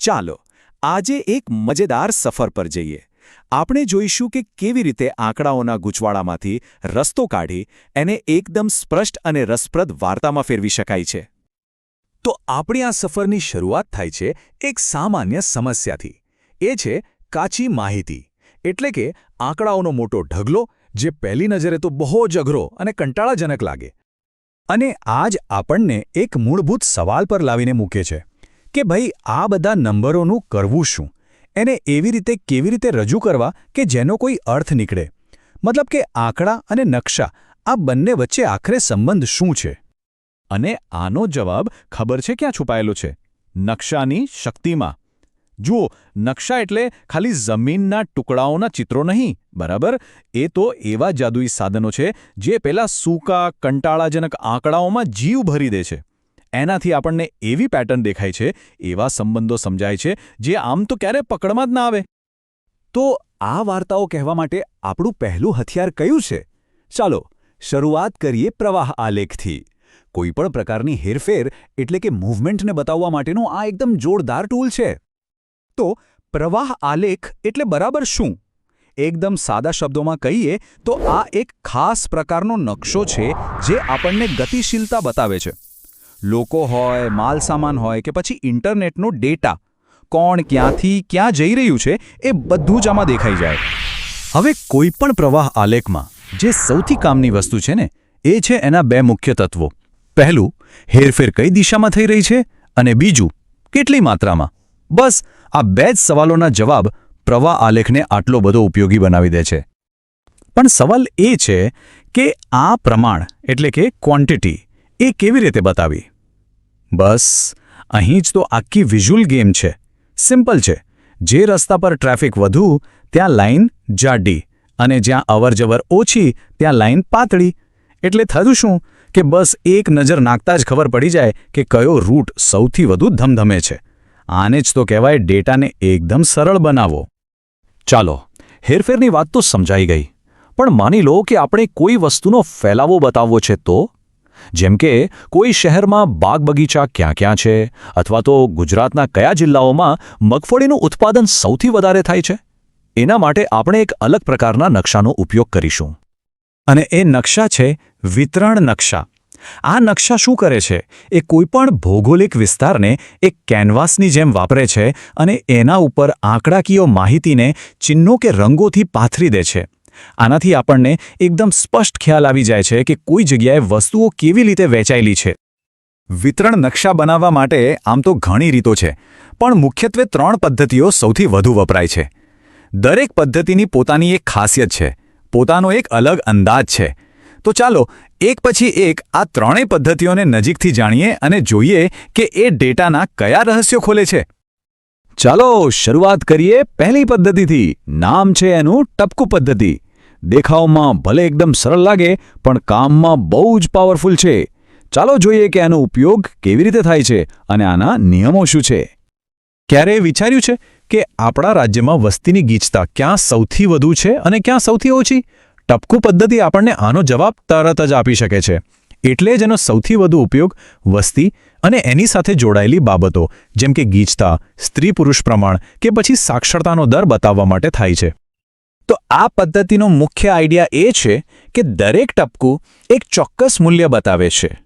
ચાલો, આજે એક મજેદાર સફર પર જઈએ. આપણે જોઈશું કે કેવી રીતે આંકડાઓના ગૂંચવાડામાંથી રસ્તો કાઢી એને એકદમ સ્પષ્ટ અને રસપ્રદ વાર્તામાં ફેરવી શકાય છે. તો આપણી આ સફરની શરૂઆત થાય છે એક સામાન્ય સમસ્યાથી. એ છે કાચી માહિતી, એટલે કે આંકડાઓનો મોટો ઢગલો જે પહેલી નજરે તો બહુ જ અઘરો અને કંટાળાજનક લાગે. અને આજ આપણને એક મૂળભૂત સવાલ પર લાવીને મૂકે છે. કે ભાઈ આ બધા નંબરોનું કરવું શું? એને એવી રીતે કેવી રીતે રજૂ કરવા કે જેનો કોઈ અર્થ નીકળે? મતલબ કે આંકડા અને નકશા, આ બંને વચ્ચે આખરે સંબંધ શું છે? અને આનો જવાબ ખબર છે ક્યાં છુપાયેલો છે? નકશાની શક્તિમાં. જુઓ, નકશા એટલે ખાલી જમીનના ટુકડાઓના ચિત્રો નહીં, બરાબર? એ તો એવા જાદુઈ સાધનો છે જે પેલા સૂકા, કંટાળાજનક આંકડાઓમાં જીવ ભરી દે છે. એનાથી આપણને એવી પેટર્ન દેખાય છે, એવા સંબંધો સમજાય છે, જે આમ તો ક્યારે પકડમાં જ ના આવે. તો આ વાર્તાઓ કહેવા માટે આપણું પહેલું હથિયાર કયું છે? ચાલો, શરૂઆત કરીએ પ્રવાહ આલેખથી. કોઈપણ પ્રકારની હેરફેર એટલે કે મૂવમેન્ટને બતાવવા માટેનું આ એકદમ જોરદાર ટૂલ છે. તો, પ્રવાહ આલેખ એટલે બરાબર શું? એકદમ સાદા શબ્દોમાં કહીએ તો આ એક ખાસ પ્રકારનો નકશો છે જે આપણને ગતિશીલતા બતાવે છે. લોકો હોય, માલસામાન હોય કે પછી ઇન્ટરનેટનો ડેટા, કોણ ક્યાંથી ક્યાં જઈ રહ્યું છે, એ બધું જ આમાં દેખાઈ જાય. હવે કોઈ પણ પ્રવાહ આલેખમાં જે સૌથી કામની વસ્તુ છે ને, એ છે એના બે મુખ્ય તત્વો. પહેલું, હેરફેર કઈ દિશામાં થઈ રહી છે અને બીજું, કેટલી માત્રામાં? બસ, આ બે જ સવાલોના જવાબ પ્રવાહ આલેખને આટલો બધો ઉપયોગી બનાવી દે છે. પણ સવાલ એ છે કે આ પ્રમાણ, એટલે કે ક્વોન્ટિટી એ કેવી રીતે બતાવી? બસ, અહીં જ તો આખી વિઝ્યુઅલ ગેમ છે. સિમ્પલ છે. જે રસ્તા પર ટ્રાફિક વધુ, ત્યાં લાઇન જાડી અને જ્યાં અવરજવર ઓછી, ત્યાં લાઈન પાતળી. એટલે થયું શું? કે બસ એક નજર નાખતા જ ખબર પડી જાય કે કયો રૂટ સૌથી વધુ ધમધમે છે. આને જ તો કહેવાય ડેટાને એકદમ સરળ બનાવો. ચાલો, હેરફેરની વાત તો સમજાઈ ગઈ. પણ માની લો કે આપણે કોઈ વસ્તુનો ફેલાવો બતાવવો છે તો? જેમ કે, કોઈ શહેરમાં બાગ બગીચા ક્યાં ક્યાં છે, અથવા તો ગુજરાતના કયા જિલ્લાઓમાં મગફળીનું ઉત્પાદન સૌથી વધારે થાય છે? એના માટે આપણે એક અલગ પ્રકારના નકશાનો ઉપયોગ કરીશું. અને એ નકશા છે વિતરણ નકશા. આ નકશા શું કરે છે? એ કોઈપણ ભૌગોલિક વિસ્તારને એક કેનવાસની જેમ વાપરે છે અને એના ઉપર આંકડાકીય માહિતીને ચિહ્નો કે રંગોથી પાથરી દે છે. આનાથી આપણને એકદમ સ્પષ્ટ ખ્યાલ આવી જાય છે કે કોઈ જગ્યાએ વસ્તુઓ કેવી રીતે વહેંચાયેલી છે. વિતરણ નકશા બનાવવા માટે આમ તો ઘણી રીતો છે, પણ મુખ્યત્વે ત્રણ પદ્ધતિઓ સૌથી વધુ વપરાય છે. દરેક પદ્ધતિની પોતાની એક ખાસિયત છે, પોતાનો એક અલગ અંદાજ છે. તો ચાલો, એક પછી એક આ ત્રણેય પદ્ધતિઓને નજીકથી જાણીએ અને જોઈએ કે એ ડેટાના કયા રહસ્યો ખોલે છે. ચાલો શરૂઆત કરીએ પહેલી પદ્ધતિથી. નામ છે એનું ટપકું પદ્ધતિ. દેખાવમાં ભલે એકદમ સરળ લાગે, પણ કામમાં બહુ જ પાવરફુલ છે. ચાલો જોઈએ કે આનો ઉપયોગ કેવી રીતે થાય છે અને આના નિયમો શું છે. ક્યારેય વિચાર્યું છે કે આપણા રાજ્યમાં વસ્તીની ગીચતા ક્યાં સૌથી વધુ છે અને ક્યાં સૌથી ઓછી? ટપકું પદ્ધતિ આપણને આનો જવાબ તરત જ આપી શકે છે. એટલે જ એનો સૌથી વધુ ઉપયોગ વસ્તી અને એની સાથે જોડાયેલી બાબતો, જેમ કે ગીચતા, સ્ત્રી પુરુષ પ્રમાણ કે પછી સાક્ષરતાનો દર બતાવવા માટે થાય છે. તો આ પદ્ધતિનો મુખ્ય આઈડિયા એ છે કે દરેક ટપકું એક ચોક્કસ મૂલ્ય બતાવે છે.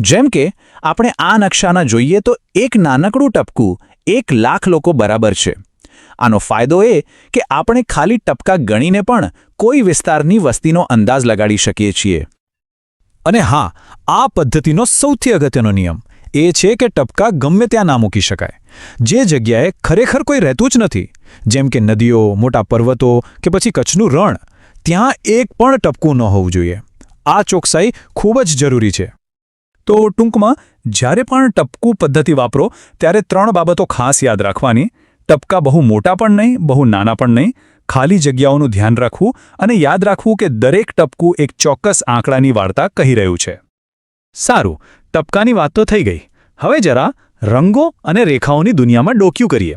જેમ કે, આપણે આ નકશાના જોઈએ તો એક નાનકડું ટપકું એક લાખ લોકો બરાબર છે. આનો ફાયદો એ કે આપણે ખાલી ટપકા ગણીને પણ કોઈ વિસ્તારની વસ્તીનો અંદાજ લગાડી શકીએ છીએ. અને હા, આ પદ્ધતિનો સૌથી અગત્યનો નિયમ એ છે કે ટપકા ગમે ત્યાં ના મૂકી શકાય. જે જગ્યાએ ખરેખર કોઈ રહેતું જ નથી, જેમ કે નદીઓ, મોટા પર્વતો કે પછી કચ્છનું રણ, ત્યાં એક પણ ટપકું ન હોવું જોઈએ. આ ચોકસાઈ ખૂબ જ જરૂરી છે. તો ટૂંકમાં, જ્યારે પણ ટપકું પદ્ધતિ વાપરો, ત્યારે ત્રણ બાબતો ખાસ યાદ રાખવાની. ટપકા બહુ મોટા પણ નહીં, બહુ નાના પણ નહીં. ખાલી જગ્યાઓનું ધ્યાન રાખવું અને યાદ રાખવું કે દરેક ટપકું એક ચોક્કસ આંકડાની વાર્તા કહી રહ્યું છે. સારું ટપકાની વાત તો થઈ ગઈ. હવે જરા રંગો અને રેખાઓની દુનિયામાં ડોક્યું કરીએ.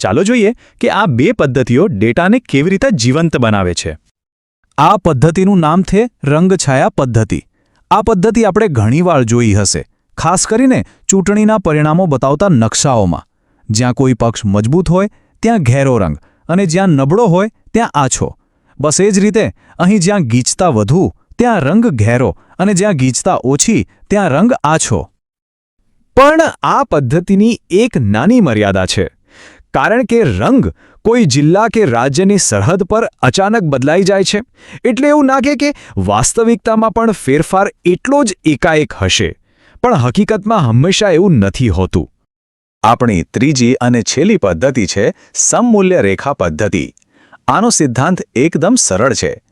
ચાલો જોઈએ કે આ બે પદ્ધતિઓ ડેટાને કેવી રીતે જીવંત બનાવે છે. આ પદ્ધતિનું નામ છે રંગછાયા પદ્ધતિ. આ પદ્ધતિ આપણે ઘણીવાર જોઈ હશે, ખાસ કરીને ચૂંટણીના પરિણામો બતાવતા નકશાઓમાં. જ્યાં કોઈ પક્ષ મજબૂત હોય, ત્યાં ઘેરો રંગ અને જ્યાં નબળો હોય, ત્યાં આછો. બસ એ જ રીતે, અહીં જ્યાં ગીચતા વધુ ત્યાં રંગ ઘેરો અને જ્યાં ગીચતા ઓછી, ત્યાં રંગ આછો. પણ આ પદ્ધતિની એક નાની મર્યાદા છે. કારણ કે રંગ કોઈ જિલ્લા કે રાજ્યની સરહદ પર અચાનક બદલાઈ જાય છે. એટલે એવું લાગે કે વાસ્તવિકતામાં પણ ફેરફાર એટલો જ એકાએક હશે. પણ હકીકતમાં હંમેશા એવું નથી હોતું. આપણી ત્રીજી અને છેલ્લી પદ્ધતિ છે સમમૂલ્ય રેખા પદ્ધતિ. આનો સિદ્ધાંત એકદમ સરળ છે.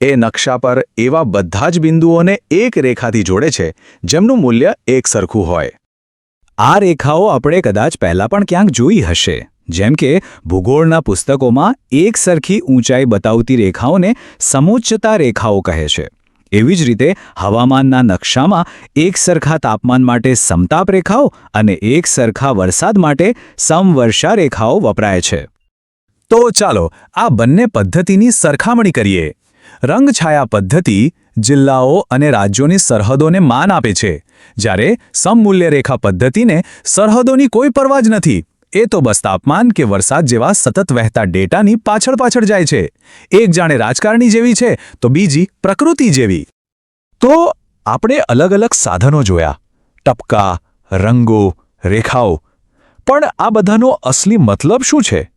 એ નકશા પર એવા બધા જ બિંદુઓને એક રેખાથી જોડે છે, જેમનું મૂલ્ય એક સરખું હોય. આ રેખાઓ આપણે કદાચ પહેલાં પણ ક્યાંક જોઈ હશે, જેમ કે ભૂગોળના પુસ્તકોમાં એક સરખી ઊંચાઈ બતાવતી રેખાઓને સમોચ્ચતા રેખાઓ કહે છે. એવી જ રીતે હવામાનના નકશામાં એક સરખા તાપમાન માટે સમતાપ રેખાઓ અને એક સરખા વરસાદ માટે સમવર્ષા રેખાઓ વપરાય છે. તો ચાલો આ બંને પદ્ધતિની સરખામણી કરીએ. રંગછાયા પદ્ધતિ જિલ્લાઓ અને રાજ્યોની સરહદોને માન આપે છે. જ્યારે સમમૂલ્ય રેખા પદ્ધતિને સરહદોની કોઈ પરવા જ નથી, એ તો બસ તાપમાન કે વરસાદ જેવા સતત વહેતા ડેટાની પાછળ પાછળ જાય છે. એક જાણે રાજકારણી જેવી છે, તો બીજી પ્રકૃતિ જેવી. તો આપણે અલગ અલગ સાધનો જોયા. ટપકા, રંગો, રેખાઓ. પણ આ બધાનો અસલી મતલબ શું છે?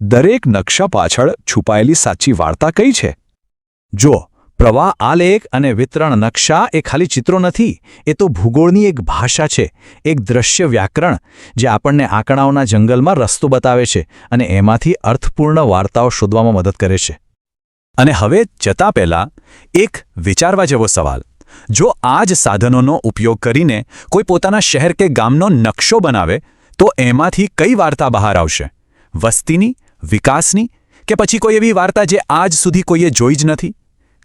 દરેક નકશા પાછળ છુપાયેલી સાચી વાર્તા કઈ છે? જો, પ્રવાહ આલેખ અને વિતરણ નકશા એ ખાલી ચિત્રો નથી, એ તો ભૂગોળની એક ભાષા છે, એક દ્રશ્ય વ્યાકરણ, જે આપણને આંકડાઓના જંગલમાં રસ્તો બતાવે છે અને એમાંથી અર્થપૂર્ણ વાર્તાઓ શોધવામાં મદદ કરે છે. અને હવે જતા પહેલાં એક વિચારવા જેવો સવાલ. જો આ જ સાધનોનો ઉપયોગ કરીને કોઈ પોતાના શહેર કે ગામનો નકશો બનાવે, તો એમાંથી કઈ વાર્તા બહાર આવશે? વસ્તીની, વિકાસની, કે પછી કોઈ એવી વાર્તા જે આજ સુધી કોઈએ જોઈ જ નથી?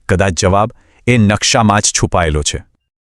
કદાચ જવાબ એ નકશામાં જ છુપાયેલો છે.